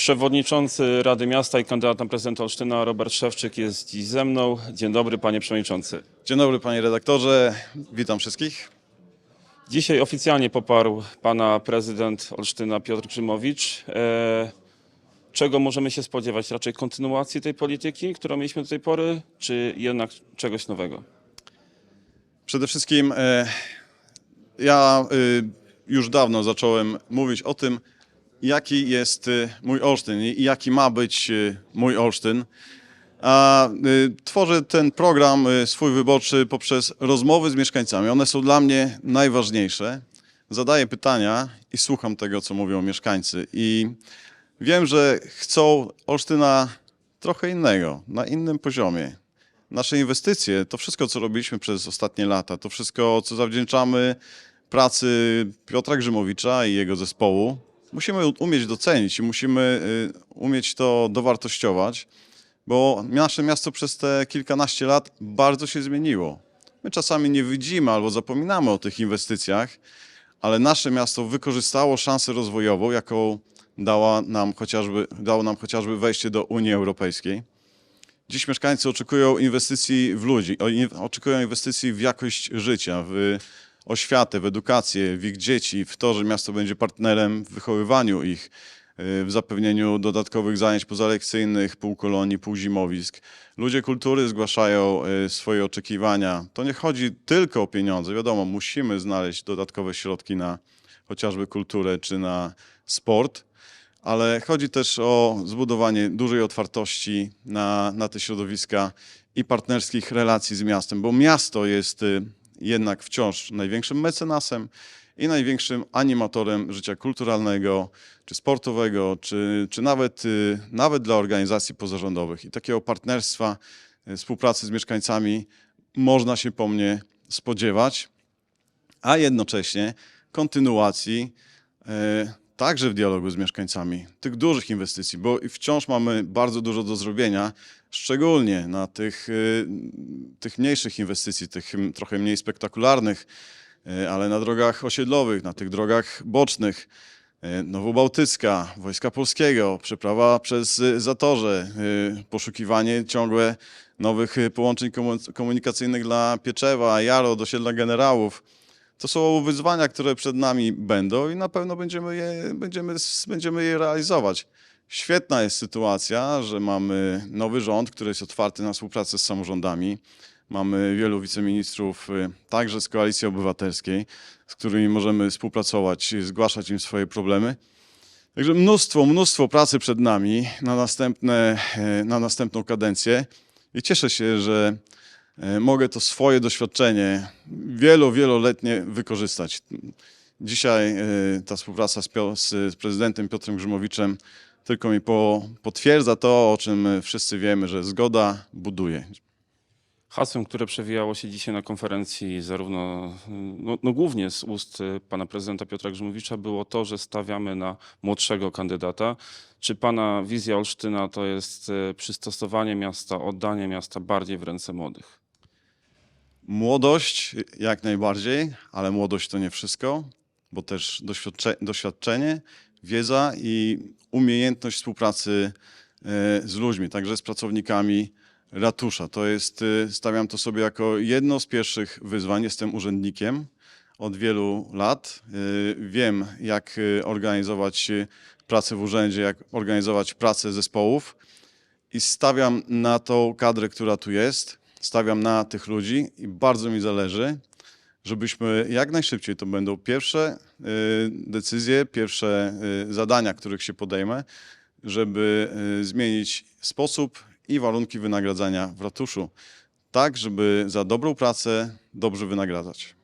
Przewodniczący Rady Miasta i kandydat na prezydenta Olsztyna Robert Szewczyk jest dziś ze mną. Dzień dobry, panie przewodniczący. Dzień dobry panie redaktorze, witam wszystkich. Dzisiaj oficjalnie poparł pana prezydent Olsztyna Piotr Grzymowicz. E, czego możemy się spodziewać? Raczej kontynuacji tej polityki, którą mieliśmy do tej pory, czy jednak czegoś nowego? Przede wszystkim e, ja e, już dawno zacząłem mówić o tym, jaki jest e, mój Olsztyn i jaki ma być e, mój Olsztyn. A e, tworzę ten program swój wyborczy poprzez rozmowy z mieszkańcami. One są dla mnie najważniejsze. Zadaję pytania i słucham tego, co mówią mieszkańcy. I wiem, że chcą Olsztyna trochę innego, na innym poziomie. Nasze inwestycje, to wszystko, co robiliśmy przez ostatnie lata, to wszystko, co zawdzięczamy pracy Piotra Grzymowicza i jego zespołu, musimy umieć docenić i musimy y, umieć to dowartościować, bo nasze miasto przez te kilkanaście lat bardzo się zmieniło. My czasami nie widzimy albo zapominamy o tych inwestycjach, ale nasze miasto wykorzystało szansę rozwojową, jaką dała nam chociażby, dało nam chociażby wejście do Unii Europejskiej. Dziś mieszkańcy oczekują inwestycji w ludzi, oczekują inwestycji w jakość życia, w oświatę, w edukację, w ich dzieci, w to, że miasto będzie partnerem w wychowywaniu ich, y, w zapewnieniu dodatkowych zajęć pozalekcyjnych, półkolonii, półzimowisk. Ludzie kultury zgłaszają y, swoje oczekiwania. To nie chodzi tylko o pieniądze. Wiadomo, musimy znaleźć dodatkowe środki na chociażby kulturę czy na sport ale chodzi też o zbudowanie dużej otwartości na, na te środowiska i partnerskich relacji z miastem, bo miasto jest y, jednak wciąż największym mecenasem i największym animatorem życia kulturalnego, czy sportowego, czy, czy nawet, y, nawet dla organizacji pozarządowych. I takiego partnerstwa, y, współpracy z mieszkańcami można się po mnie spodziewać a jednocześnie kontynuacji e, także w dialogu z mieszkańcami tych dużych inwestycji, bo wciąż mamy bardzo dużo do zrobienia, szczególnie na tych, e, tych mniejszych inwestycji, tych trochę mniej spektakularnych, e, ale na drogach osiedlowych, na tych drogach bocznych. e, Nowobałtycka, Wojska Polskiego, przeprawa przez Zatorze, poszukiwanie ciągłe nowych połączeń komu- komunikacyjnych dla Pieczewa, Jaro, do osiedla generałów. To są wyzwania, które przed nami będą i na pewno będziemy je, będziemy, będziemy je realizować. Świetna jest sytuacja, że mamy nowy rząd, który jest otwarty na współpracę z samorządami. Mamy wielu wiceministrów, y, także z Koalicji Obywatelskiej, z którymi możemy współpracować, y, zgłaszać im swoje problemy. Także mnóstwo, mnóstwo pracy przed nami na, następne, e, na następną kadencję i cieszę się, że mogę to swoje doświadczenie wielo, wieloletnie wykorzystać. Dzisiaj e, ta współpraca z, prezydentem Piotrem Grzymowiczem tylko mi po, potwierdza to, o czym e, wszyscy wiemy, że zgoda buduje. Hasłem, które przewijało się dzisiaj na konferencji, zarówno, no, no głównie z ust pana prezydenta Piotra Grzymowicza, było to, że stawiamy na młodszego kandydata. Czy pana wizja Olsztyna to jest y, przystosowanie miasta, oddanie miasta bardziej w ręce młodych? Młodość jak najbardziej, ale młodość to nie wszystko, bo też doświadcze, doświadczenie, wiedza i umiejętność współpracy e, z ludźmi, także z pracownikami ratusza. To jest, e, stawiam to sobie jako jedno z pierwszych wyzwań. Jestem urzędnikiem od wielu lat. E, Wiem, jak organizować pracę w urzędzie, jak organizować pracę zespołów i stawiam na tą kadrę, która tu jest, stawiam na tych ludzi i bardzo mi zależy, żebyśmy jak najszybciej, to będą pierwsze y, decyzje, pierwsze y, zadania, których się podejmę, żeby y, zmienić sposób i warunki wynagradzania w ratuszu, tak żeby za dobrą pracę dobrze wynagradzać.